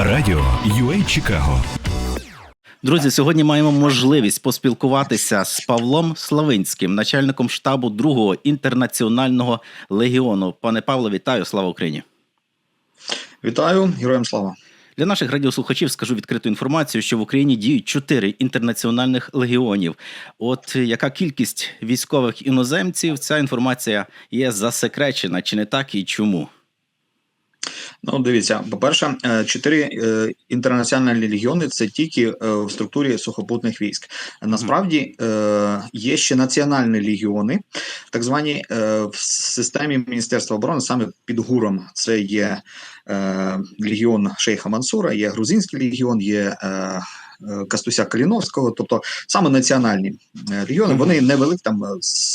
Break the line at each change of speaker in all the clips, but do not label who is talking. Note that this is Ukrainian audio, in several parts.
Радіо UA Чикаго
Друзі, сьогодні маємо можливість поспілкуватися з Павлом Славинським, начальником штабу другого інтернаціонального легіону. Пане Павло, вітаю! Слава Україні!
Вітаю, героям слава.
Для наших радіослухачів скажу відкриту інформацію, що в Україні діють чотири інтернаціональних легіонів. От яка кількість військових іноземців? Ця інформація є засекречена, чи не так і чому?
Ну, дивіться, по-перше, е, чотири е, інтернаціональні легіони це тільки е, в структурі сухопутних військ. Насправді є ще національні легіони, так звані в системі Міністерства оборони, саме під гуром. Це є легіон Шейха Мансура, є грузинський легіон, є. Е, е, Кастуся Каліновського, тобто саме національні регіони, вони невеликі, там е,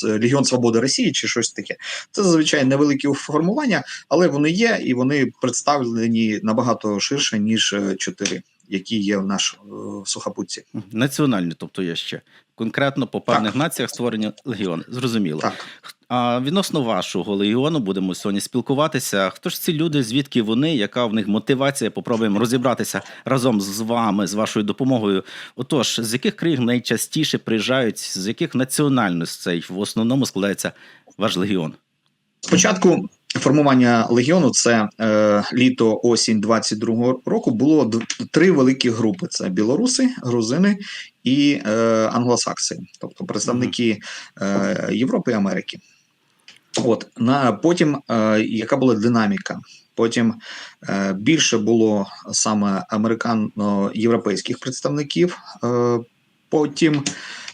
Легіон Свободи Росії чи щось таке. Це зазвичай невеликі формування, але вони є і вони представлені набагато ширше, ніж е, чотири, які є в наш е, в сухопутці.
Національні, тобто є ще конкретно по певних
Так.
націях створені легіони. Зрозуміло.
Так.
А відносно вашого легіону будемо сьогодні спілкуватися. Хто ж ці люди, звідки вони, яка в них мотивація? Попробуємо розібратися разом з вами, з вашою допомогою. Отож, з яких країн найчастіше приїжджають, з яких національностей в основному складається ваш легіон?
Спочатку формування легіону це е, літо осінь 22-го року. Було три великі групи: це білоруси, грузини і е, англосакси, тобто представники е, Європи і Америки. От на потім, е, яка була динаміка? Потім е, більше було саме американо-європейських представників. Е, потім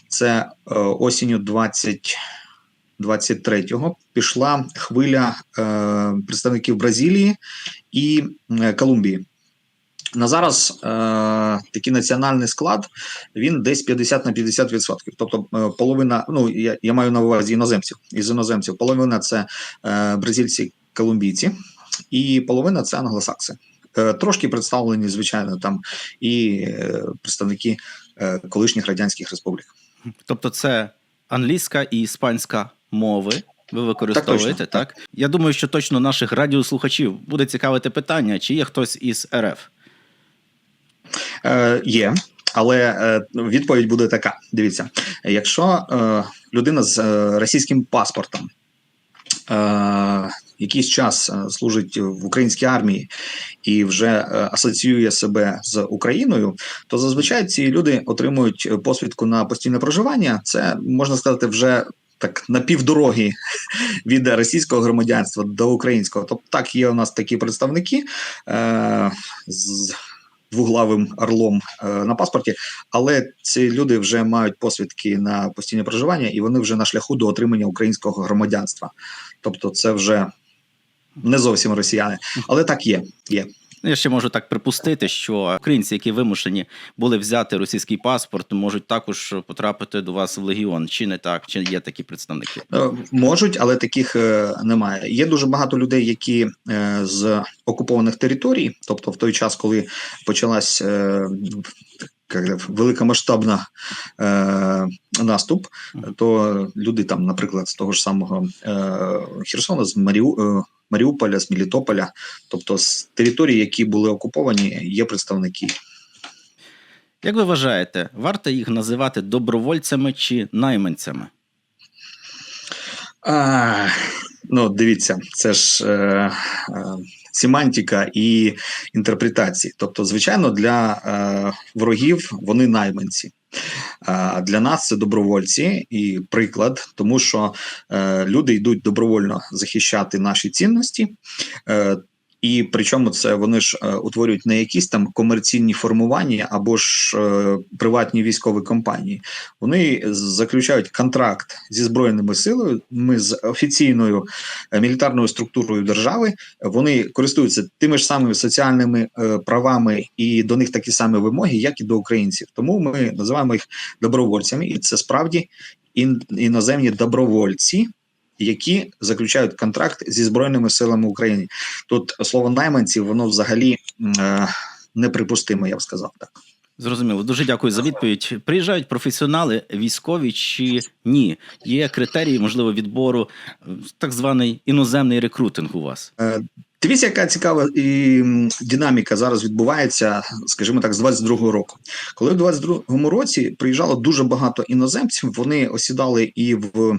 це е, осінню 20 23-го пішла хвиля е, представників Бразилії і е, Колумбії. На зараз е, такий національний склад він десь 50 на 50%. Тобто е, половина, ну я, я маю на увазі іноземців. Із іноземців половина це е, бразильці, колумбійці, і половина це англосакси. Е, трошки представлені, звичайно, там і е, представники е, колишніх радянських республік.
Тобто, це англійська і іспанська мови. Ви використовуєте, так,
точно,
Я думаю, що точно наших радіослухачів буде цікавити питання, чи є хтось із РФ.
Е, є, але е, відповідь буде така: дивіться, якщо е, людина з е, російським паспортом е, якийсь час е, служить в українській армії і вже е, асоціює себе з Україною, то зазвичай ці люди отримують посвідку на постійне проживання. Це можна сказати вже. Так, на півдороги від російського громадянства до українського. Тобто, так, є у нас такі представники е, з двуглавим орлом е, на паспорті, але ці люди вже мають посвідки на постійне проживання, і вони вже на шляху до отримання українського громадянства. Тобто, це вже не зовсім росіяни, але так є. є.
Я ще можу так припустити, що українці, які вимушені були взяти російський паспорт, можуть також потрапити до вас в легіон. Чи не так? Чи є такі представники?
Е, Можуть, але таких е, немає. Є дуже багато людей, які е, з окупованих територій, тобто в той час, коли почалась великомасштабна е, наступ, то люди там, наприклад, з того ж самого е, Херсона, з Маріу, Маріуполя, з Мелітополя, тобто з територій, які були окуповані, є представники.
Як ви вважаєте, варто їх називати добровольцями чи найманцями?
А, ну, дивіться, це ж е, е, семантика і інтерпретації. Тобто, звичайно, для е, ворогів вони найманці. А для нас це добровольці і приклад, тому що е, люди йдуть добровольно захищати наші цінності. І причому це вони ж е, утворюють не якісь там комерційні формування або ж е, приватні військові компанії. Вони заключають контракт зі збройними силами, з офіційною е, мілітарною структурою держави. Вони користуються тими ж самими соціальними правами, і до них такі самі вимоги, як і до українців. Тому ми називаємо їх добровольцями, і це справді іноземні добровольці. Які заключають контракт зі збройними силами України, тут слово найманці, воно взагалі е, неприпустимо, я б сказав так.
Зрозуміло, дуже дякую за відповідь. Приїжджають професіонали, військові чи ні? Є критерії, можливо, відбору, так званий іноземний рекрутинг у вас.
Е, Дивіться, яка цікава і динаміка зараз відбувається, скажімо так, з 22-го року. Коли в 22-му році приїжджало дуже багато іноземців, вони осідали і в.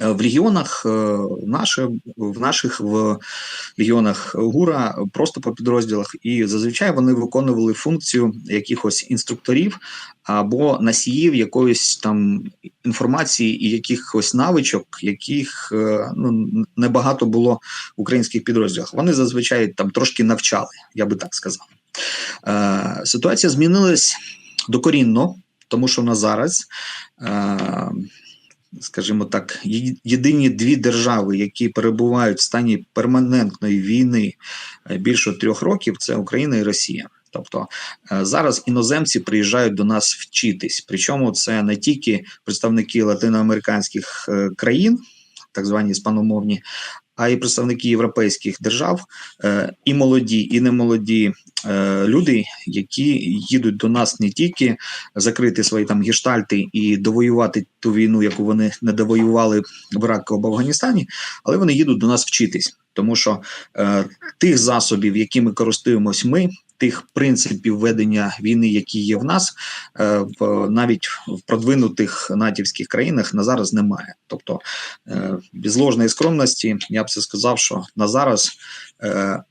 Е, В регіонах е, наше, в наших в регіонах ГУРа просто по підрозділах, і зазвичай вони виконували функцію якихось інструкторів або носіїв якоїсь там інформації і якихось навичок, яких е, ну небагато було в українських підрозділах. Вони зазвичай там трошки навчали, я би так сказав. Е, ситуація змінилась докорінно, тому що на зараз. Е, Скажімо так, єдині дві держави, які перебувають в стані перманентної війни е, більше трьох років, це Україна і Росія. Тобто е, зараз іноземці приїжджають до нас вчитись. Причому це не тільки представники латиноамериканських е, країн, так звані іспаномовні, а й представники європейських держав, е, і молоді, і немолоді е, люди, які їдуть до нас не тільки закрити свої там гештальти і довоювати ту війну, яку вони не довоювали в Іраку або в Афганістані, але вони їдуть до нас вчитись, тому що е, тих засобів, якими користуємось ми. Тих принципів ведення війни, які є в нас, е, в навіть в продвинутих натівських країнах на зараз немає. Тобто, е, без ложної скромності, я б це сказав, що на зараз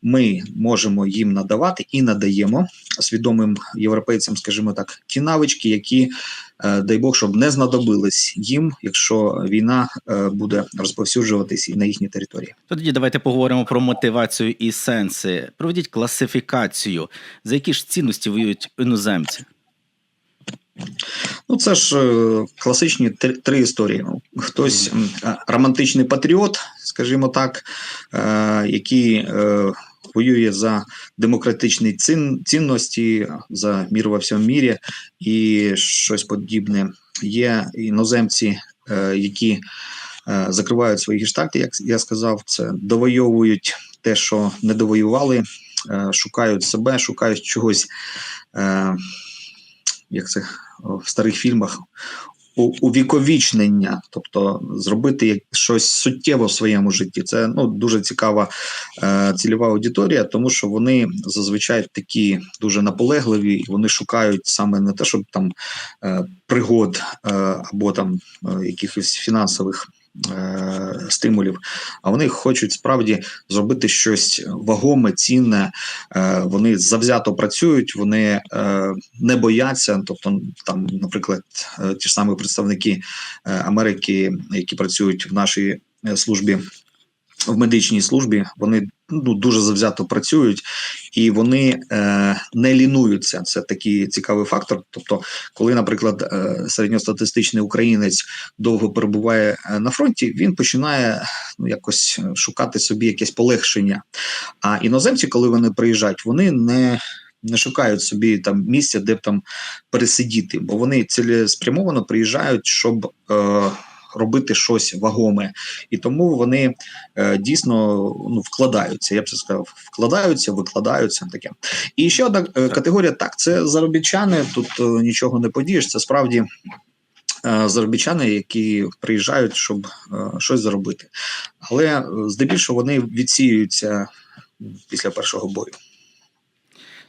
ми можемо їм надавати і надаємо свідомим європейцям, скажімо так, ті навички, які е, дай Бог, щоб не знадобились їм, якщо війна е, буде розповсюджуватись і на їхній території.
Тоді давайте поговоримо про мотивацію і сенси. Проведіть класифікацію, за які ж цінності воюють іноземці.
Ну, це ж е, класичні три, історії. Хтось е, романтичний патріот, скажімо так, е, який е, воює за демократичні цін, цінності, за мір во всьому мірі і щось подібне. Є іноземці, е, які закривають свої гештальти, як я сказав, це довойовують те, що не довоювали, шукають себе, шукають чогось. Як це в старих фільмах, увіковічнення, тобто зробити щось суттєво в своєму житті. Це ну дуже цікава е, цільова аудиторія, тому що вони зазвичай такі дуже наполегливі, вони шукають саме не те, щоб там е, пригод е, або там е, якихось фінансових. Е, Стимулів, а вони хочуть справді зробити щось вагоме, цінне. Е, Вони завзято працюють, вони е, не бояться. Тобто, там, наприклад, ті ж самі представники Америки, які працюють в нашій службі. В медичній службі вони ну дуже завзято працюють і вони е, не лінуються. Це такий цікавий фактор. Тобто, коли, наприклад, е, середньостатистичний українець довго перебуває е, на фронті, він починає ну якось шукати собі якесь полегшення. А іноземці, коли вони приїжджають, вони не не шукають собі там місця, де б там пересидіти, бо вони цілеспрямовано приїжджають, щоб е, робити щось вагоме, і тому вони е, дійсно ну, вкладаються. Я б це сказав, вкладаються, викладаються таке. І ще одна е, категорія: так, це заробітчани. Тут е, нічого не подієш. Це справді. е, Заробітчани, які приїжджають, щоб е, щось заробити, але е, здебільшого вони відсіюються після першого бою.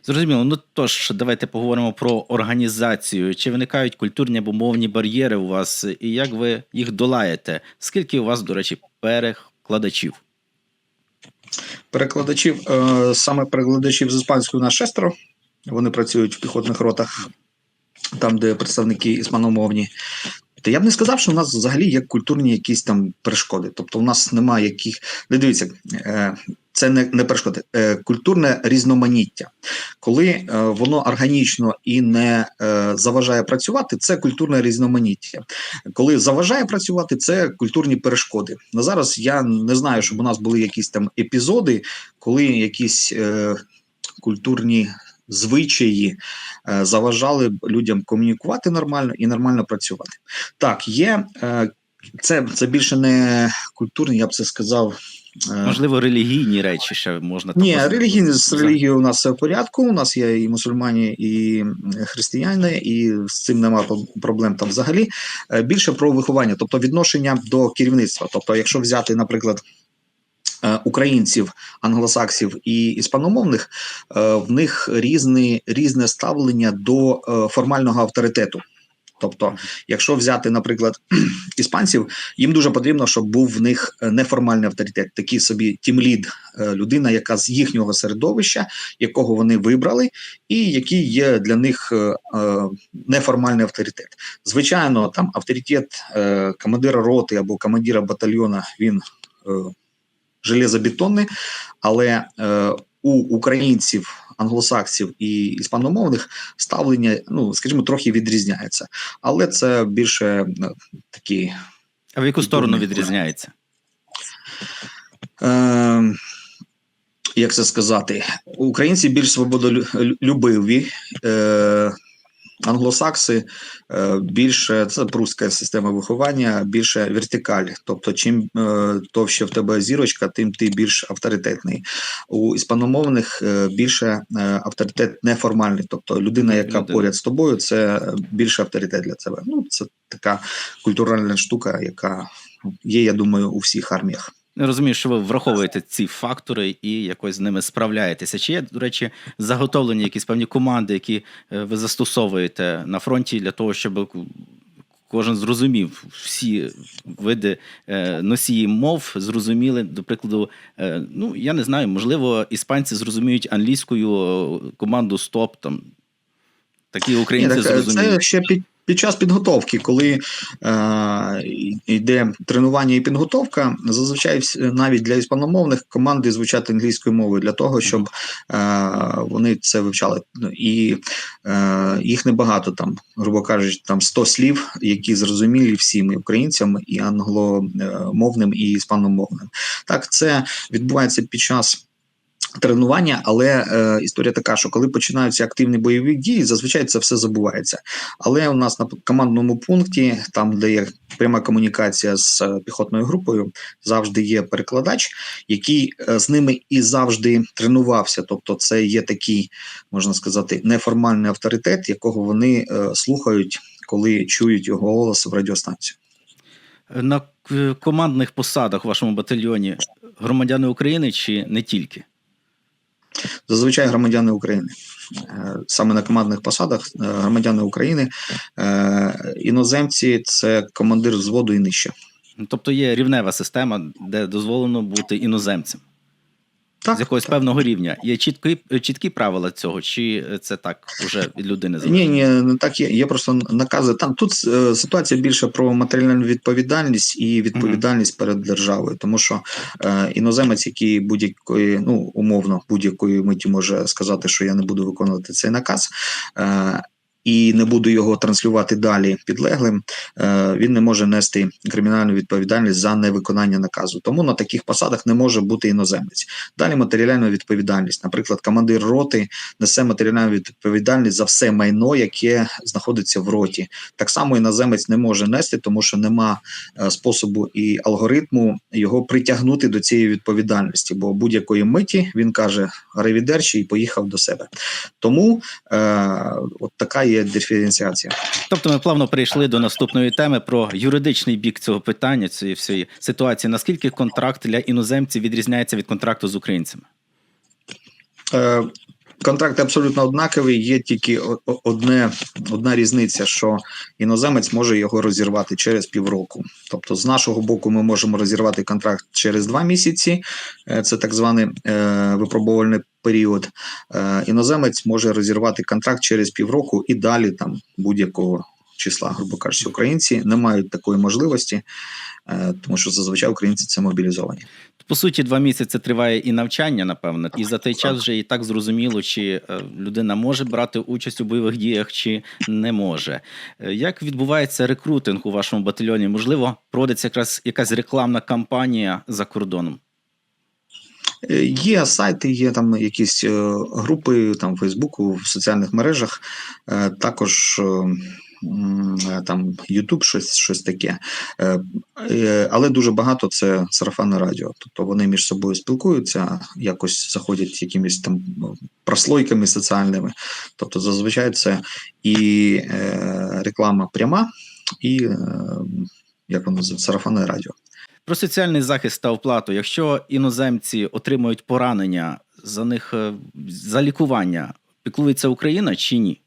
Зрозуміло. Ну тож, давайте поговоримо про організацію. Чи виникають культурні або мовні бар'єри у вас, і як ви їх долаєте? Скільки у вас, до речі, перекладачів?
Перекладачів е, саме перекладачів з іспанської у нас шестеро. Вони працюють в піхотних ротах, там, де представники іспаномовні. Та я б не сказав, що у нас взагалі є культурні якісь там перешкоди. Тобто, у нас немає яких. Не дивіться, е, це не, не перешкоди, е, культурне різноманіття. Коли е, воно органічно і не заважає працювати, це культурне різноманіття. Коли заважає працювати, це культурні перешкоди. На зараз я не знаю, щоб у нас були якісь там епізоди, коли якісь культурні звичаї е, заважали б людям комунікувати нормально і нормально працювати. Так, є е, це, це більше не культурні, я б це сказав. е,
Можливо, релігійні речі ще можна
ні, релігійні з релігією у нас все в порядку. У нас є і мусульмані, і християни, і з цим немає проблем там взагалі. Більше про виховання, тобто відношення до керівництва. Тобто, якщо взяти, наприклад, українців, англосаксів і іспаномовних, е, в них різне, різне ставлення до е, формального авторитету. Тобто, якщо взяти, наприклад, іспанців, їм дуже потрібно, щоб був в них е, неформальний авторитет, такий собі тімлід, е, людина, яка з їхнього середовища, якого вони вибрали, і який є для них е, е, неформальний авторитет. Звичайно, там авторитет е, командира роти або командира батальйона він е, железобетонний, але е, у українців, англосаксів і іспаномовних ставлення, ну скажімо, трохи відрізняється, але це більше е, такі.
А в яку сторону відрізняється?
Е, як це сказати, українці більш свободолюбиві, е, англосакси е, більше це прусська система виховання, більше вертикаль. Тобто, чим е, товще в тебе зірочка, тим ти більш авторитетний. У іспаномовних е, більше авторитет неформальний. Тобто людина, яка
Людина.
поряд з тобою, це більше авторитет для тебе. Ну, це така культуральна штука, яка є, я думаю, у всіх арміях.
Я розумію, що ви враховуєте ці фактори і якось з ними справляєтеся. Чи є, до речі, заготовлені якісь певні команди, які е, ви застосовуєте на фронті для того, щоб кожен зрозумів всі види е, носії мов, зрозуміли, до прикладу, е, ну я не знаю, можливо, іспанці зрозуміють англійською команду Стоп там. Такі українці
Ні, так,
зрозуміють.
Це ще під, під час підготовки, коли е, йде тренування і підготовка, зазвичай навіть для іспаномовних команди звучать англійською мовою для того, щоб е, вони це вивчали. Ну, І е, їх небагато там, грубо кажучи, там 100 слів, які зрозумілі всім і українцям, і англомовним, і іспаномовним. Так, це відбувається під час. Тренування, але е, історія така, що коли починаються активні бойові дії, зазвичай це все забувається. Але у нас на командному пункті, там де є пряма комунікація з е, піхотною групою, завжди є перекладач, який е, з ними і завжди тренувався. Тобто, це є такий, можна сказати, неформальний авторитет, якого вони е, слухають, коли чують його голос в радіостанцію.
На командних посадах в вашому батальйоні громадяни України чи не тільки?
Зазвичай громадяни України. Е, Саме на командних посадах е, громадяни України, Е, іноземці це командир взводу і нижче.
Тобто є рівнева система, де дозволено бути іноземцем
Так,
з якогось
так.
певного рівня. Є чіткі, чіткі правила цього, чи це так вже від людини
Ні,
залежить?
ні, не так є. Є просто накази. Там тут е, ситуація більше про матеріальну відповідальність і відповідальність перед державою, тому що е, іноземець, який будь-якої, ну умовно, будь-якої миті може сказати, що я не буду виконувати цей наказ. Е, і не буду його транслювати далі підлеглим, е, він не може нести кримінальну відповідальність за невиконання наказу. Тому на таких посадах не може бути іноземець. Далі матеріальна відповідальність. Наприклад, командир роти несе матеріальну відповідальність за все майно, яке знаходиться в роті. Так само іноземець не може нести, тому що нема е, способу і алгоритму його притягнути до цієї відповідальності. Бо будь-якої миті він каже ревідерчі і поїхав до себе. Тому е, от така є диференціація.
Тобто ми плавно перейшли до наступної теми про юридичний бік цього питання, цієї всієї ситуації. Наскільки контракт для іноземців відрізняється від контракту з українцями?
Е, Контракти абсолютно однакові. Є тільки одне, одна різниця, що іноземець може його розірвати через півроку. Тобто, з нашого боку, ми можемо розірвати контракт через два місяці. Е, Це так званий е, випробувальний період. Е, іноземець може розірвати контракт через півроку і далі там будь-якого числа, грубо кажучи, українці не мають такої можливості, е, тому що зазвичай українці це мобілізовані.
По суті, два місяці триває і навчання, напевно, і за той час вже і так зрозуміло, чи е, людина може брати участь у бойових діях, чи не може. Як відбувається рекрутинг у вашому батальйоні? Можливо, проводиться якраз якась рекламна кампанія за кордоном?
Е, Є сайти, є там якісь е, групи там в Фейсбуку, в соціальних мережах, е, також там Ютуб, щось, щось таке. Але дуже багато це сарафанне радіо. Тобто вони між собою спілкуються, якось заходять якимись там прослойками соціальними. Тобто, зазвичай це і реклама пряма, і як воно сарафанне радіо.
Про соціальний захист та оплату. Якщо іноземці отримують поранення, за них е, за лікування піклується Україна чи ні?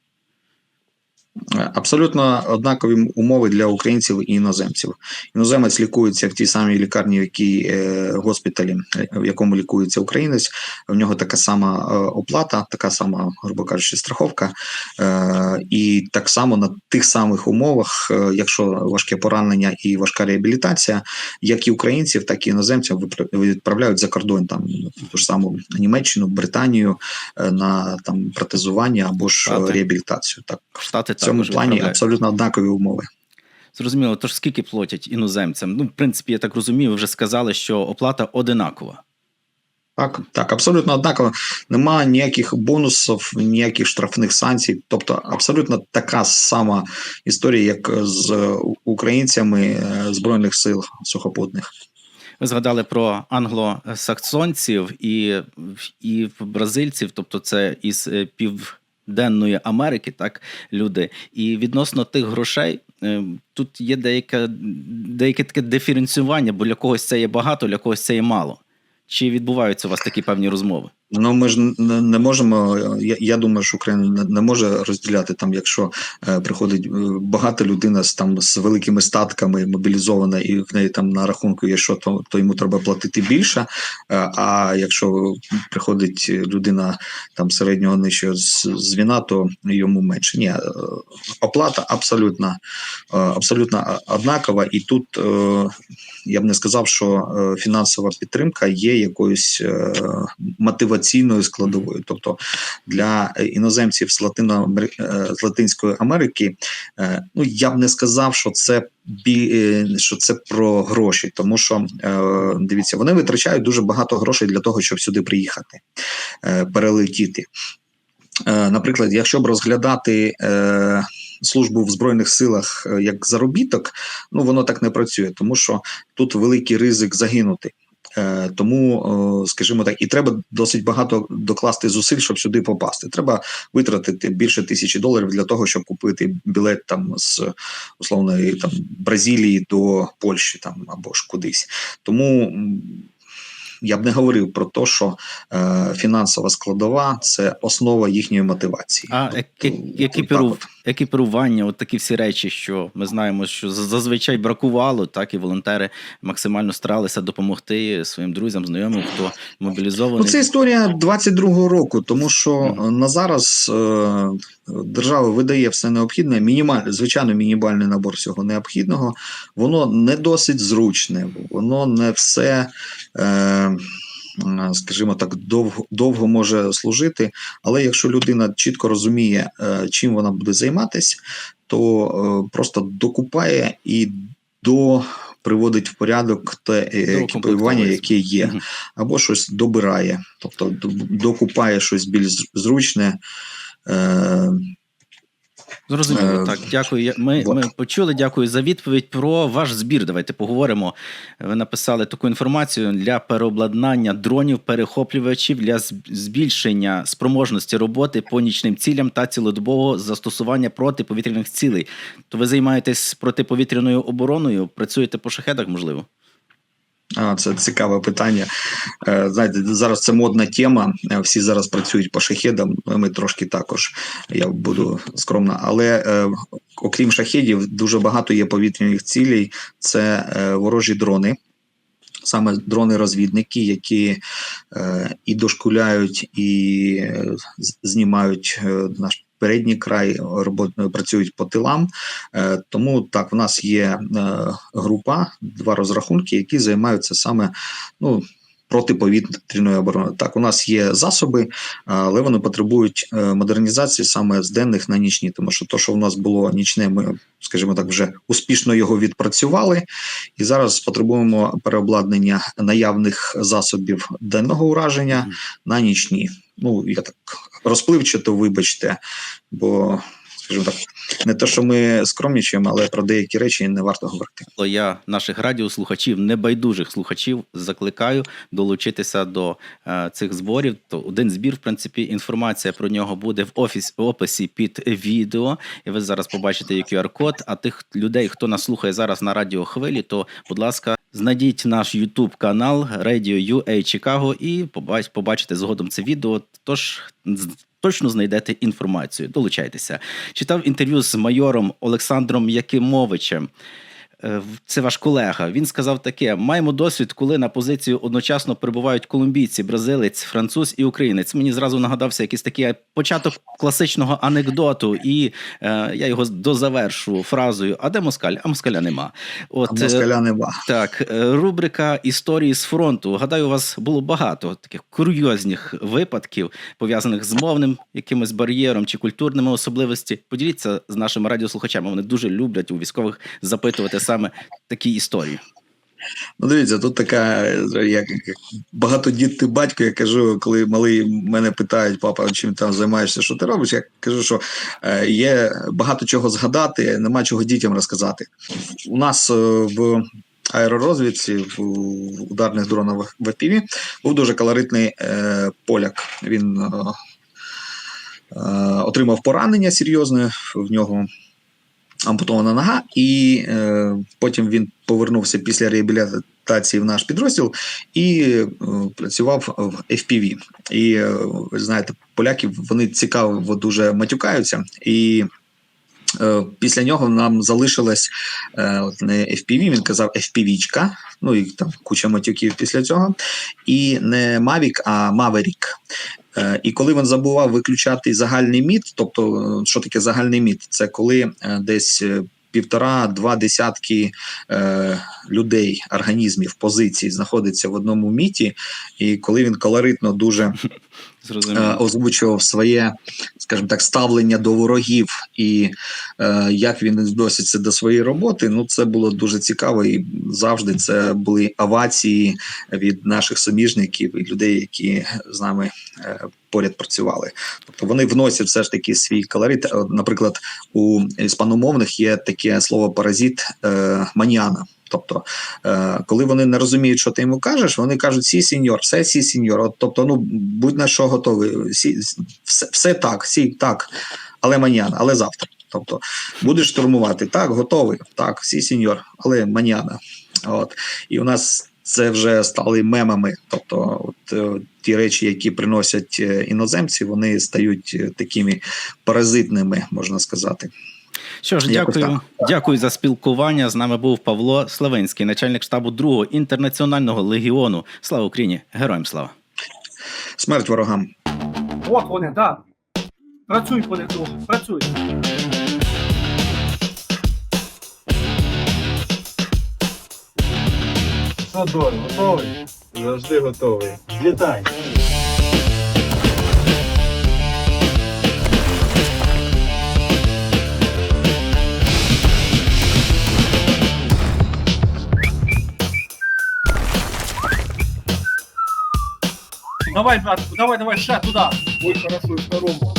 Абсолютно однакові умови для українців і іноземців. Іноземець лікується в тій самій лікарні, в якій е, госпіталі, в якому лікується українець. В нього така сама е, оплата, така сама, грубо кажучи, страховка. Е, і так само на тих самих умовах, якщо важке поранення і важка реабілітація, як і українців, так і іноземців відправляють за кордон, там ту ж саму Німеччину, Британію на там протезування або ж
Штати.
реабілітацію. Так
Штати
цьому плані абсолютно однакові умови.
Зрозуміло, тож скільки платять іноземцям? Ну, в принципі, я так розумію, ви вже сказали, що оплата одинакова.
Так, так, абсолютно однаково. Немає ніяких бонусів, ніяких штрафних санкцій. Тобто, абсолютно така сама історія, як з українцями е, збройних сил сухопутних.
Ви згадали про англосаксонців і, і бразильців, тобто це із е, Південної Америки, так, люди. І відносно тих грошей, е, тут є деяке, деяке таке диференціювання, бо для когось це є багато, для когось це є мало. Чи відбуваються у вас такі певні розмови?
Ну ми ж не, можемо. Я, я думаю, що Україна не, може розділяти там, якщо е, приходить е, багата людина з там з великими статками мобілізована, і в неї там на рахунку є що, то, то йому треба платити більше. Е, а якщо приходить людина там середнього нижчого з- звіна, то йому менше. Ні, е, оплата абсолютно, е, абсолютно однакова, і тут е, я б не сказав, що фінансова підтримка є якоюсь е, мотиваційною складовою. Тобто для е, іноземців з Латино з Латинської Америки, е, ну я б не сказав, що це е, що це про гроші, тому що е, дивіться, вони витрачають дуже багато грошей для того, щоб сюди приїхати, е, перелетіти. Е, Наприклад, якщо б розглядати е, службу в збройних силах е, як заробіток, ну воно так не працює, тому що тут великий ризик загинути. Е, Тому, скажімо так, і треба досить багато докласти зусиль, щоб сюди попасти. Треба витратити більше тисячі доларів для того, щоб купити білет там з условної там Бразилії до Польщі, там або ж кудись. Тому я б не говорив про те, що е, фінансова складова це основа їхньої мотивації.
А
Тобто,
екі- екіпіру-. Екіпірування, от такі всі речі, що ми знаємо, що зазвичай бракувало, так і волонтери максимально старалися допомогти своїм друзям, знайомим, хто мобілізований.
Ну, це історія 22-го року, тому що
Мгм.
е, на зараз е, держава видає все необхідне, мінімальне, звичайно, мінімальний набор всього необхідного. Воно не досить зручне, воно не все. Е, Скажімо так, довго, довго може служити, але якщо людина чітко розуміє, е, чим вона буде займатися, то е, просто докупає і до приводить в порядок те е, екіпірування, яке є. Або щось добирає, тобто докупає щось більш зручне.
Зрозуміло,
Е,
так. Дякую. Ми, ми почули. Дякую за відповідь про ваш збір. Давайте поговоримо. Ви написали таку інформацію для переобладнання дронів, перехоплювачів для збільшення спроможності роботи по нічним цілям та цілодобового застосування протиповітряних цілей. То ви займаєтесь протиповітряною обороною? Працюєте по шахедах, можливо?
Це цікаве питання. Е, знаєте, зараз це модна тема. е, Всі зараз працюють по шахедам. Ми трошки також. Я буду скромно. Але е, окрім шахедів, дуже багато є повітряних цілей. Це ворожі дрони. Саме дрони-розвідники, які і дошкуляють, і знімають наш передній край, робот, працюють по тилам. Е, тому так, в нас є е, група, два розрахунки, які займаються саме ну, протиповітряною обороною. Так, у нас є засоби, але вони потребують е, модернізації саме з денних на нічні, тому що то, що в нас було нічне, ми, скажімо так, вже успішно його відпрацювали, і зараз потребуємо переобладнання наявних засобів денного ураження на нічні. Ну, я так розпливчато, вибачте, бо, скажімо так, не те, що ми скромнічуємо, але про деякі речі не варто говорити.
Я наших радіослухачів, небайдужих слухачів, закликаю долучитися до е, цих зборів. То один збір, в принципі, інформація про нього буде в офіс описі під відео. І ви зараз побачите QR-код. А тих людей, хто нас слухає зараз на радіохвилі, то будь ласка, знайдіть наш YouTube канал Radio UA Chicago і побач, побачите згодом це відео. Тож точно знайдете інформацію. Долучайтеся. Читав інтерв'ю з майором Олександром Якимовичем. Е, Це ваш колега. Він сказав таке: маємо досвід, коли на позицію одночасно перебувають колумбійці, бразилець, француз і українець. Мені зразу нагадався якийсь такий початок класичного анекдоту, і е, я його дозавершу фразою: А де москаль? А москаля нема. От
А
е,
москаля нема.
так, е, рубрика історії з фронту. Гадаю, у вас було багато таких курйозних випадків, пов'язаних з мовним якимось бар'єром чи культурними особливості. Поділіться з нашими радіослухачами. Вони дуже люблять у військових запитувати саме такі історії.
Ну, дивіться, тут така, е, як багатодітний батько, я кажу, коли малий мене питають, папа, чим там займаєшся, що ти робиш? Я кажу, що е, є багато чого згадати, нема чого дітям розказати. У нас е, в аеророзвідці, в ударних дронах в FPV, був дуже колоритний е, поляк. Він е, е, отримав поранення серйозне, в нього ампутована нога, і е, потім він повернувся після реабілітації в наш підрозділ і е, працював в FPV. І е, ви знаєте, поляки вони цікаво дуже матюкаються. І е, після нього нам залишилось е, от не FPV, він казав FPV-чка, ну і там куча матюків після цього. І не Mavic, а Maverick. Е, І коли він забував виключати загальний міт, тобто, е, що таке загальний міт? Це коли е, десь півтора-два десятки е, людей, організмів, позицій знаходиться в одному міті, і коли він колоритно дуже
Зрозуміло.
озвучував своє, скажімо так, ставлення до ворогів і е, як він відноситься до своєї роботи. Ну, це було дуже цікаво, і завжди це були овації від наших суміжників і людей, які з нами е, поряд працювали. Тобто вони вносять все ж таки свій колорит. Наприклад, у іспаномовних є таке слово паразит е, маніана. Тобто, е, коли вони не розуміють, що ти йому кажеш, вони кажуть сі сіньор, все сі сіньор. От, тобто, ну будь на що готовий. Сі, все, все так, сі так, але маняна, але завтра. Тобто, будеш штурмувати, так, готовий, так, сі сіньор, але маняна. От. І у нас це вже стали мемами. Тобто, от е, ті речі, які приносять е, іноземці, вони стають такими паразитними, можна сказати.
Що ж,
якось
дякую. Дякую за спілкування. З нами був Павло Славинський, начальник штабу 2-го інтернаціонального легіону. Слава Україні! Героям слава!
Смерть ворогам.
От вони, так. Працюй по них, друг, працюй.
Що, Дор, готовий? Завжди готовий.
Літай. Давай, брат, давай, давай, ша, туда.
Ой, хорошо, і второму.